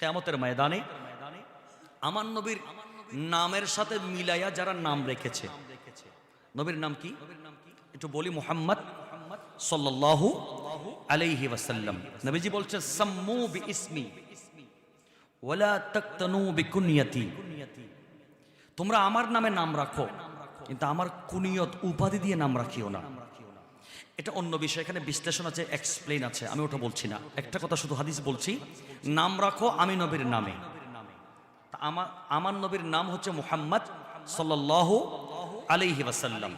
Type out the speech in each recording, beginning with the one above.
কেয়ামতের ময়দানে আমার নবীর নামের সাথে মিলাইয়া যারা নাম রেখেছে। নবীর নাম কি? একটু বলি, মুহাম্মদ সাল্লাল্লাহু আলাইহি ওয়াসাল্লাম। নবীজি বলছে সাম্মু বি ওয়ালা তাকতানু বিকুনিয়াতি। তোমরা আমার নামে নাম রাখো, কিন্তু আমার কুনিয়ত উপাধি দিয়ে নাম রাখিও না। এটা অন্য বিষয়, এখানে বিশ্লেষণ আছে এক্সপ্লেন আছে, আমি ওটা বলছি না। একটা কথা শুধু হাদিস বলছি, নাম রাখো আমি নবীর নামে। আমার আমার নবীর নাম হচ্ছে মুহাম্মদ সাল্লাল্লাহু আলাইহি ওয়াসাল্লাম।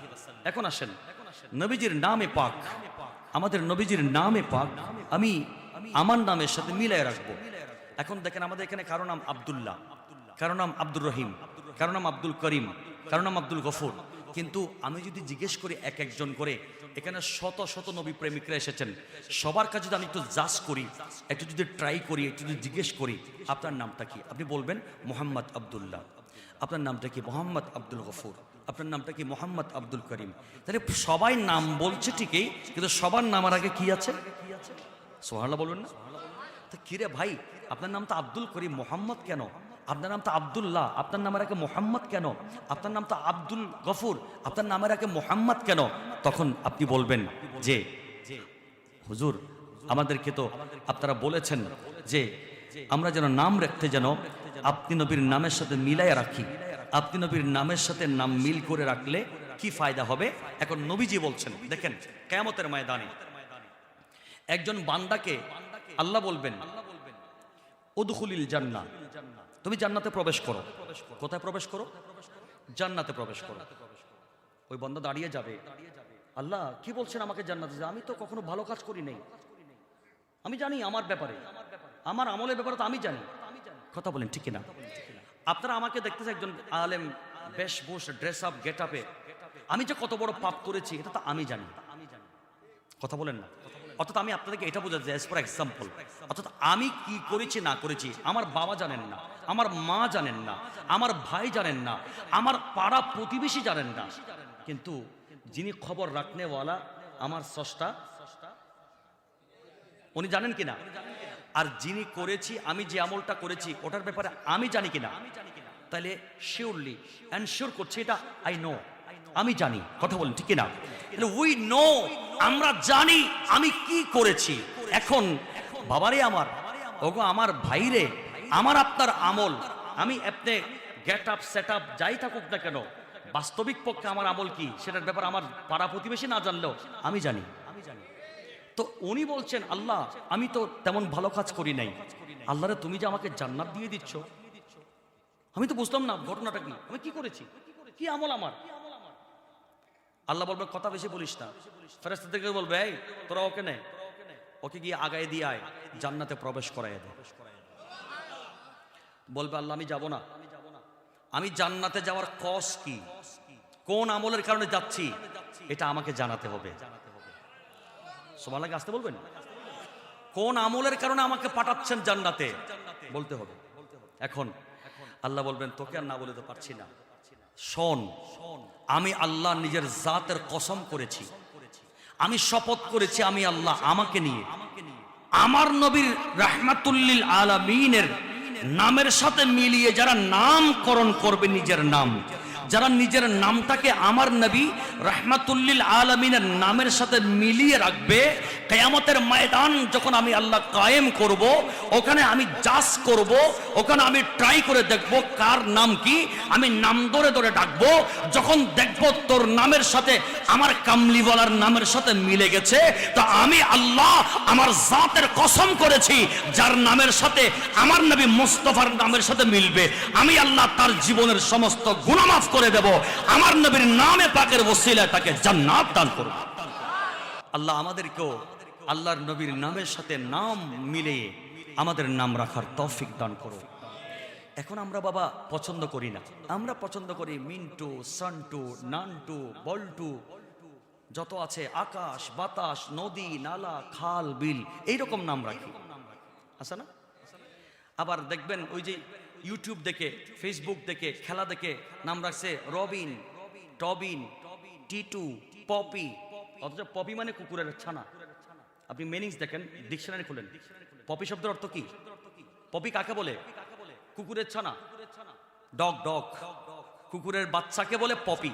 এখন আসেন, নবীজির নামে পাক। আমাদের নবীজির নামে পাক, আমি আমার নামের সাথে মিলাই রাখব। এখন দেখেন আমাদের এখানে কারও নাম আব্দুল্লাহ, কারও নাম আব্দুর রহিম, কারও নাম আব্দুল করিম, কারও নাম আব্দুল গফুর। কিন্তু আমি যদি জিজ্ঞেস করি এক একজন করে, এখানে শত শত নবী প্রেমিকরা এসেছেন। সবার কাছে যদি আমি একটু জাজ করি, একটু যদি ট্রাই করি, একটু যদি জিজ্ঞেস করি, আপনার নামটা কি? আপনি বলবেন মোহাম্মদ আব্দুল্লাহ। আপনার নামটা কি মোহাম্মদ আব্দুল গফুর? আপনার নামটা কি মোহাম্মদ আব্দুল করিম? তাহলে সবাই নাম বলছে ঠিকই, কিন্তু সবার নামের আগে কি আছে? সোহানা বলুন না। তো কিরে ভাই, আপনার নাম তো আব্দুল করিম, মোহাম্মদ কেন? আপনার নাম তো আবদুল্লাহ, আপনার নামের আগে মোহাম্মদ কেন? আপনার নাম তো আব্দুল গফুর, আপনার নামের আগে মোহাম্মদ কেন? তখন আপনি বলবেন যে, হুজুর, আমাদেরকে তো আপনারা বলেছেন যে, আমরা যেন নাম রাখতে যেন আপনি নবীর নামের সাথে মিলাইয়া রাখি। আপনি নবীর নামের সাথে নাম মিল করে রাখলে কি ফায়দা হবে? এখন নবীজি বলছেন, দেখেন, কেয়ামতের ময়দানে একজন বান্দাকে আল্লাহ বলবেন, উদখুলিল জান্নাহ। তুমি জান্নাতে প্রবেশ করো। কোথায় প্রবেশ করো? জান্নাতে প্রবেশ করো। ওই বন্দা দাঁড়িয়ে যাবে। আল্লাহ, কি বলছেন আমাকে জান্নাতে আমি তো কখনো ভালো কাজ করি নাই। আমি জানি আমার ব্যাপারে। আমার আমলের ব্যাপারে তো আমি জানি। কথা বলেন, ঠিক না আপনারা আমাকে দেখতেছে একজন আলেম বেশভূষ ড্রেস আপ গেট আপে আমি যে কত বড় পাপ করেছি, এটা তো আমি জানি। কথা বলেন না। অর্থাৎ আমি আপনাদেরকে এটা বোঝাতে চাই ফর এক্সাম্পল অর্থাৎ আমি কি করেছি, না করেছি, আমার বাবা জানেন না। আমার মা জানেন না, আমার ভাই জানেন না, আমার পাড়া প্রতিবেশী জানেন না। কিন্তু যিনি খবর রাখনেওয়ালা, আমার স্রষ্টা, উনি জানেন কিনা? আর যিনি করেছি, আমি যে আমলটা করেছি, ওটার ব্যাপারে আমি জানি কিনা? তাহলে শিওরলি এনশিওর করছি এটা আই নো আমি জানি, কথা বলেন, ঠিক কিনা? উই নো আমরা জানি আমি কি করেছি। এখন, বাবারে আমার, ওগো আমার ভাইরে আমার আপনার আমল, আমি আপনি গেট আপ সেট আপ যাই থাকুক না কেন, বাস্তবিক পক্ষে আমার আমল কি, সেটার ব্যাপারে আমার পাড়া প্রতিবেশী না জানলেও, আমি জানি। জানি তো উনি বলছেন, আল্লাহ, আমি তো তেমন ভালো কাজ করি নাই। আল্লাহরে তুমি যে আমাকে জান্নাত দিয়ে দিচ্ছ, আমি তো বুঝলাম না ঘটনাটা কি, আমি কি করেছি? কি আমল আমার? আল্লাহ বলবে, কথা বেশি বলিস না। ফেরেস্তা থেকে বলবে, এই, তোরা ওকে নে। ওকে গিয়ে আগায় দিয়ে আয়, জান্নাতে প্রবেশ করাই দে। বলবে, আল্লাহ, আমি যাব না। আমি জান্নাতে যাওয়ার কস কি? কোন আমলের কারণে যাচ্ছি? এটা আমাকে জানাতে হবে। সোমালাকে আসতে বলবেন? কোন আমলের কারণে আমাকে পাঠাচ্ছেন জান্নাতে? বলতে হবে। এখন আল্লাহ বলবেন, তোকে আর না বলে তো পারছি না। শোন, আমি আল্লাহ নিজের জাতের কসম করেছি। আমি শপথ করেছি আমি আল্লাহ আমাকে নিয়ে। আমার নবীর রাহমাতুল্লিল আলামিনের নামের সাথে মিলিয়ে যারা নামকরণ করবে নিজের নাম যারা নিজের নামটাকে আমার নবী রাহমাতুল্লিল আলমিনের নামের সাথে মিলিয়ে রাখবে, কেয়ামতের ময়দান যখন আমি আল্লাহ কায়েম করব, ওখানে আমি জাস করব, ওখানে আমি ট্রাই করে দেখব কার নাম কি, আমি নাম ধরে ধরে ডাকবো, যখন দেখব তোর নামের সাথে, আমার কামলিওয়ালার নামের সাথে মিলে গেছে, তা আমি আল্লাহ আমার জাতের কসম করেছি, যার নামের সাথে আমার নবী মুস্তফার নামের সাথে মিলবে। আমি আল্লাহ তার জীবনের সমস্ত গুণমাফ করে দেব। আমার নবীর নামে পাকের ওসিলায় তাকে জান্নাত দান করব। আল্লাহ আমাদেরকেও আল্লাহর নবীর নামের সাথে নাম মিলিয়ে আমাদের নাম রাখার তৌফিক দান করো। এখন আমরা বাবা পছন্দ করি না। আমরা পছন্দ করি মিন্টু, সান্টু, নান্টু, বল্টু। যত আছে আকাশ, বাতাস, নদী, নালা, খাল, বিল, এইরকম নাম রাখি। আছে না? আবার দেখবেন ওই যে ইউটিউব দেখে ফেসবুক দেখে, খেলা দেখে নাম রাখছে রবিন, টবিন, টিটু, পপি। অথচ পপি মানে কুকুরের ছানা। আপনি মিনিংস দেখেন, ডিকশনারি খুলেন। পপি শব্দের অর্থ কি? পপি কাকে বলে? কুকুরের ছানা। Dog dog. কুকুরের বাচ্চাকে বলে পপি।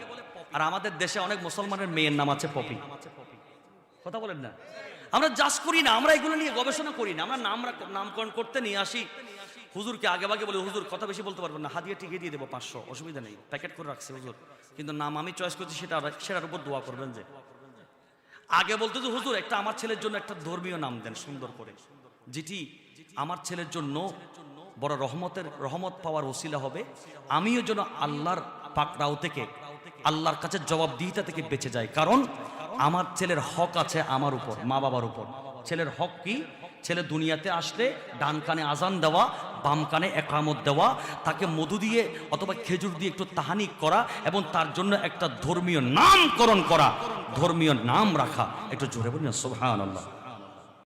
আর আমাদের দেশে অনেক মুসলমানের মেয়ের নাম আছে পপি। কথা বলেন না। আমরা জাস করি না, আমরা এগুলো নিয়ে গবেষণা করি না। আমরা নাম নামকরণ করতে নিয়ে আসি। হুজুরকে আগে ভাগে বলে, হুজুর, কথা বেশি বলতে পারবেন না। হাদিয়া টিকিয়ে দিয়ে দেবো পাঁচশো। অসুবিধা নেই, প্যাকেট করে রাখছি হুজুর। কিন্তু নাম আমি চয়েস করছি, সেটা সেটার উপর দোয়া করবেন যে, আগে বলতে যে, হুজুর, একটা আমার ছেলের জন্য একটা ধর্মীয় নাম দেন, সুন্দর করে। যেটি আমার ছেলের জন্য বড় রহমতের, রহমত পাওয়ার ওসিলা হবে। আমিও যেন আল্লাহর পাকড়াও থেকে, আল্লাহর কাছে জবাবদিহিতা থেকে বেঁচে যায় কারণ আমার ছেলের হক আছে আমার উপর মা বাবার উপর। ছেলের হক কি? ছেলে দুনিয়াতে আসলে ডান কানে আজান দেওয়া বাম কানে একামত দেওয়া, তাকে মধু দিয়ে অথবা খেজুর দিয়ে একটু তাহানি করা এবং তার জন্য একটা ধর্মীয় নামকরণ করা। ধর্মীয় নাম রাখা। একটু জোরে বলি না সোহান আল্লাহ